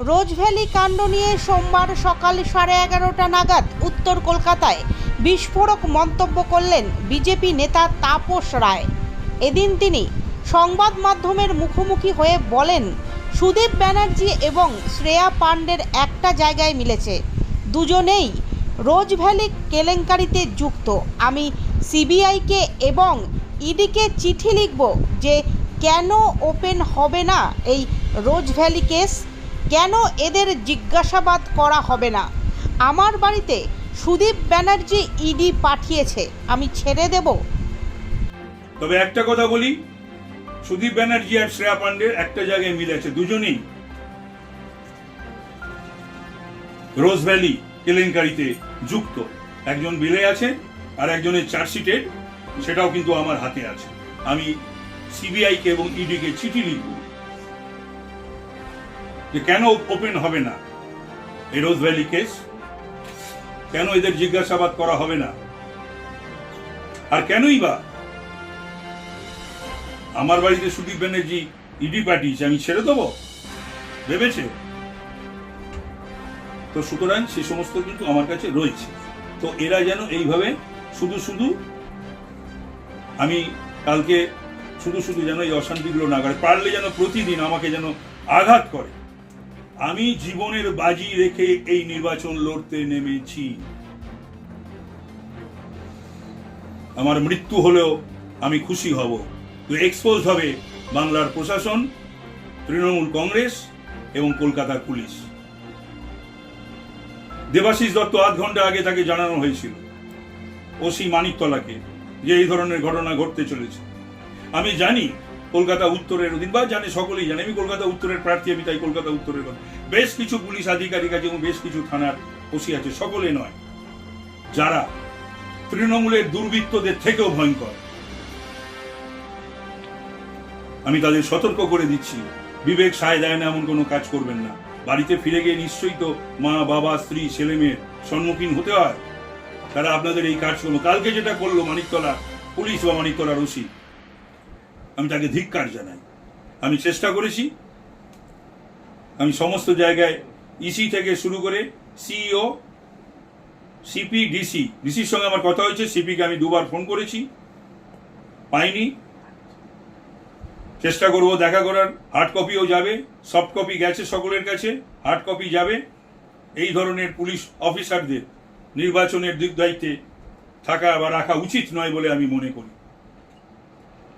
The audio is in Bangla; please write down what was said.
রোজভ্যালি কাণ্ড নিয়ে সোমবার সকাল সাড়ে এগারোটা নাগাদ উত্তর কলকাতায় বিস্ফোরক মন্তব্য করলেন বিজেপি নেতা তাপস রায়। এদিন তিনি সংবাদ মাধ্যমের মুখোমুখি হয়ে বলেন, সুদীপ ব্যানার্জি এবং শ্রেয়া পাণ্ডের একটা জায়গায় মিলেছে। দুজনেই রোজভ্যালি কেলেঙ্কারিতে যুক্ত। আমি সিবিআইকে এবং ইডিকে চিঠি লিখব যে কেন ওপেন হবে না এই রোজভ্যালি কেস? কেন এদের জিজ্ঞাসাবাদ করা হবে না? আমার বাড়িতে সুদীপ ব্যানার্জি ইডি পাঠিয়েছে, আমি ছেড়ে দেব। তবে একটা কথা বলি, সুদীপ ব্যানার্জি আর শ্রেয়া পান্ডের একটা জায়গায় মিল আছে, দুজনেই। রোজ ভ্যালি, কেলেঙ্কারিতে যুক্ত। একজন বিলে আছে আর একজনের চার্জশিটের সেটাও কিন্তু আমার হাতে আছে। আমি সিবিআইকে এবং ইডি কে চিঠি লিখব। যে কেন ওপেন হবে না? এই রোজ ভ্যালি কেস? কেন এদের জিজ্ঞাসাবাদ করা হবে না? আর কেনই বা? আমার বাড়িতে সুদীপ ব্যানার্জি ইডি পাঠিয়েছে, আমি ছেড়ে দেবো? ভেবেছে? তো সুতরাং সে সমস্ত কিন্তু আমার কাছে রয়েছে। তো এরা যেন এইভাবে শুধু শুধু আমি কালকে শুধু শুধু যেন এই অশান্তিগুলো না করে, পারলে যেন প্রতিদিন আমাকে যেন আঘাত করে। আমি জীবনের বাজি রেখে এই নির্বাচন লড়তে নেমেছি। আমার মৃত্যু হলেও আমি খুশি হব। তো এক্সপোজ হবে বাংলার প্রশাসন, তৃণমূল কংগ্রেস এবং কলকাতার পুলিশ। দেবাশিস দত্ত আধ ঘণ্টা আগে তাকে জানানো হয়েছিল। ওসি মানিকতলাকে যে এই ধরনের ঘটনা ঘটতে চলেছে। আমি জানি কলকাতা উত্তরের অধীন, বা জানে সকলেই জানে, আমি কলকাতা উত্তরের প্রার্থী, আমি তাই কলকাতা উত্তরের কথা। বেশ কিছু পুলিশ আধিকারিক আছে এবং বেশ কিছু থানার ওসি আছে, সকলে নয়। যারা তৃণমূলের দুর্বৃত্তদের থেকেও ভয়ঙ্কর। আমি তাদের সতর্ক করে দিচ্ছি। বিবেক সায় দেয় না, এমন কোনো কাজ করবেন না। বাড়িতে ফিরে গিয়ে নিশ্চয়ই তো মা, বাবা, স্ত্রী ছেলে মেয়ের সম্মুখীন হতে হয়। তারা আপনাদের এই কাজ করল কালকে যেটা করল মানিকতলা, পুলিশ বা মানিকতলা রশি আমি তাকে ধিক্কার জানাই। আমি চেষ্টা করেছি। আমি সমস্ত জায়গায় ইসি থেকে শুরু করে সিইও সিপি ডিসি ডিসির সঙ্গে আমার কথা হয়েছে। সিপিকে আমি দুবার ফোন করেছি। পাইনি। চেষ্টা করব দেখা করার। হার্ড কপিও যাবে। সফট কপি গেছে সকলের কাছে। হার্ড কপি যাবে। এই ধরনের পুলিশ অফিসারদের নির্বাচনের দিক দায়িত্বে থাকা বা রাখা উচিত নয় বলে আমি মনে করি।